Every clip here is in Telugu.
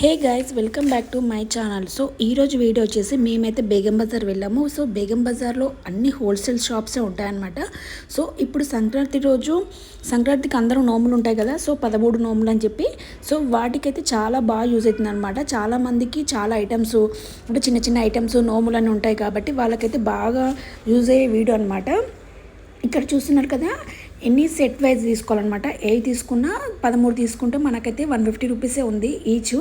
Hey guys welcome back to my channel. So ఈరోజు వీడియో వచ్చేసి మేమైతే బేగం బజార్ వెళ్ళాము. సో బేగం బజార్లో అన్ని హోల్సేల్ షాప్సే ఉంటాయన్నమాట. సో ఇప్పుడు సంక్రాంతి రోజు సంక్రాంతికి అందరూ నోములు ఉంటాయి కదా సో పదమూడు నోములు అని చెప్పి. సో వాటికైతే చాలా బాగా యూజ్ అవుతుంది అనమాట చాలామందికి చాలా ఐటమ్స్ అంటే చిన్న చిన్న ఐటమ్స్ నోములు అని ఉంటాయి కాబట్టి వాళ్ళకైతే బాగా యూజ్ అయ్యే వీడియో అనమాట ఇక్కడ చూస్తున్నారు కదా ఎన్ని సెట్ వైజ్ తీసుకోవాలన్నమాట? ఏ తీసుకున్నా పదమూడు తీసుకుంటే మనకైతే వన్ ఫిఫ్టీ రూపీసే ఉంది ఈచ్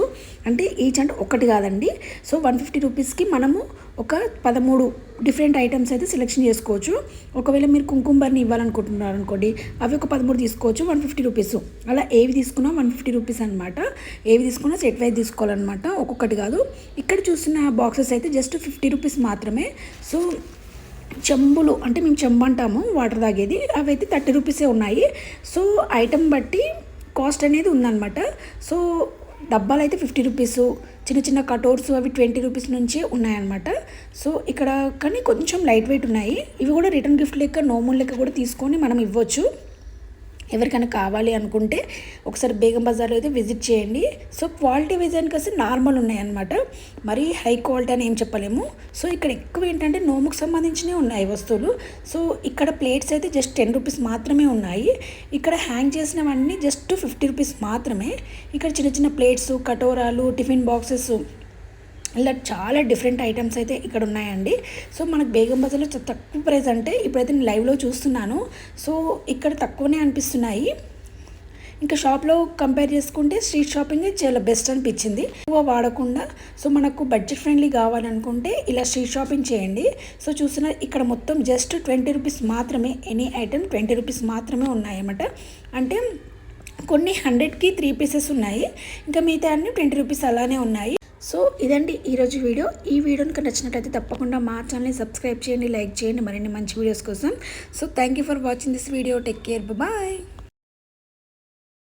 అంటే ఈచ్ అంటే ఒకటి కాదండి. సో వన్ ఫిఫ్టీ రూపీస్కి మనము ఒక పదమూడు డిఫరెంట్ ఐటమ్స్ అయితే సెలెక్షన్ చేసుకోవచ్చు. ఒకవేళ మీరు కుంకుంబర్ని ఇవ్వాలనుకుంటున్నారు అనుకోండి అవి ఒక పదమూడు తీసుకోవచ్చు వన్ ఫిఫ్టీ రూపీస్. అలా ఏవి తీసుకున్నా వన్ ఫిఫ్టీ రూపీస్ అనమాట ఏవి తీసుకున్నా సెట్ వైజ్ తీసుకోవాలన్నమాట. ఒక్కొక్కటి కాదు. ఇక్కడ చూసిన బాక్సెస్ అయితే జస్ట్ ఫిఫ్టీ రూపీస్ మాత్రమే. సో చెంబులు అంటే మేము చెంబు అంటాము వాటర్ తాగేది అవి అయితే థర్టీ రూపీసే ఉన్నాయి. సో ఐటెం బట్టి కాస్ట్ అనేది ఉందన్నమాట. సో డబ్బాలు అయితే ఫిఫ్టీ రూపీస్ చిన్న చిన్న కటోర్స్ అవి ట్వంటీ రూపీస్ నుంచి ఉన్నాయన్నమాట. సో ఇక్కడ కానీ కొంచెం లైట్ వెయిట్ ఉన్నాయి. ఇవి కూడా రిటర్న్ గిఫ్ట్ లెక్క నోముల లెక్క కూడా తీసుకొని మనం ఇవ్వచ్చు. ఎవరికైనా కావాలి అనుకుంటే ఒకసారి బేగం బజార్లో అయితే విజిట్ చేయండి. సో క్వాలిటీ విజయానికి వస్తే నార్మల్ ఉన్నాయన్నమాట. మరీ హై క్వాలిటీ అని ఏం చెప్పలేము. సో ఇక్కడ ఎక్కువ ఏంటంటే నోముకు సంబంధించినవి ఉన్నాయి వస్తువులు. సో ఇక్కడ ప్లేట్స్ అయితే జస్ట్ టెన్ రూపీస్ మాత్రమే ఉన్నాయి. ఇక్కడ హ్యాంగ్ చేసినవన్నీ జస్ట్ ఫిఫ్టీ రూపీస్ మాత్రమే. ఇక్కడ చిన్న చిన్న ప్లేట్స్ కటోరాలు టిఫిన్ బాక్సెస్ ఇలా చాలా డిఫరెంట్ ఐటమ్స్ అయితే ఇక్కడ ఉన్నాయండి. సో మనకు బేగం బజార్లో తక్కువ ప్రైస్ అంటే ఇప్పుడైతే నేను లైవ్లో చూస్తున్నాను. సో ఇక్కడ తక్కువనే అనిపిస్తున్నాయి. ఇంకా షాప్లో కంపేర్ చేసుకుంటే స్ట్రీట్ షాపింగ్ చాలా బెస్ట్ అనిపించింది. ఎక్కువ వాడకుండా సో మనకు బడ్జెట్ ఫ్రెండ్లీ కావాలనుకుంటే ఇలా స్ట్రీట్ షాపింగ్ చేయండి. సో చూసిన ఇక్కడ మొత్తం జస్ట్ ట్వంటీ రూపీస్ మాత్రమే ఎనీ ఐటమ్ ట్వంటీ రూపీస్ మాత్రమే ఉన్నాయన్నమాట. అంటే కొన్ని హండ్రెడ్కి త్రీ పీసెస్ ఉన్నాయి. ఇంకా మిగతా అన్ని ట్వంటీ రూపీస్ అలానే ఉన్నాయి. సో ఇదండి ఈరోజు వీడియో. ఈ వీడియో కనుక నచ్చినట్లయితే తప్పకుండా మా ఛానల్ని సబ్స్క్రైబ్ చేయండి లైక్ చేయండి. మరిన్ని మంచి వీడియోస్ కోసం. So thank you for watching this video. Take care. Bye.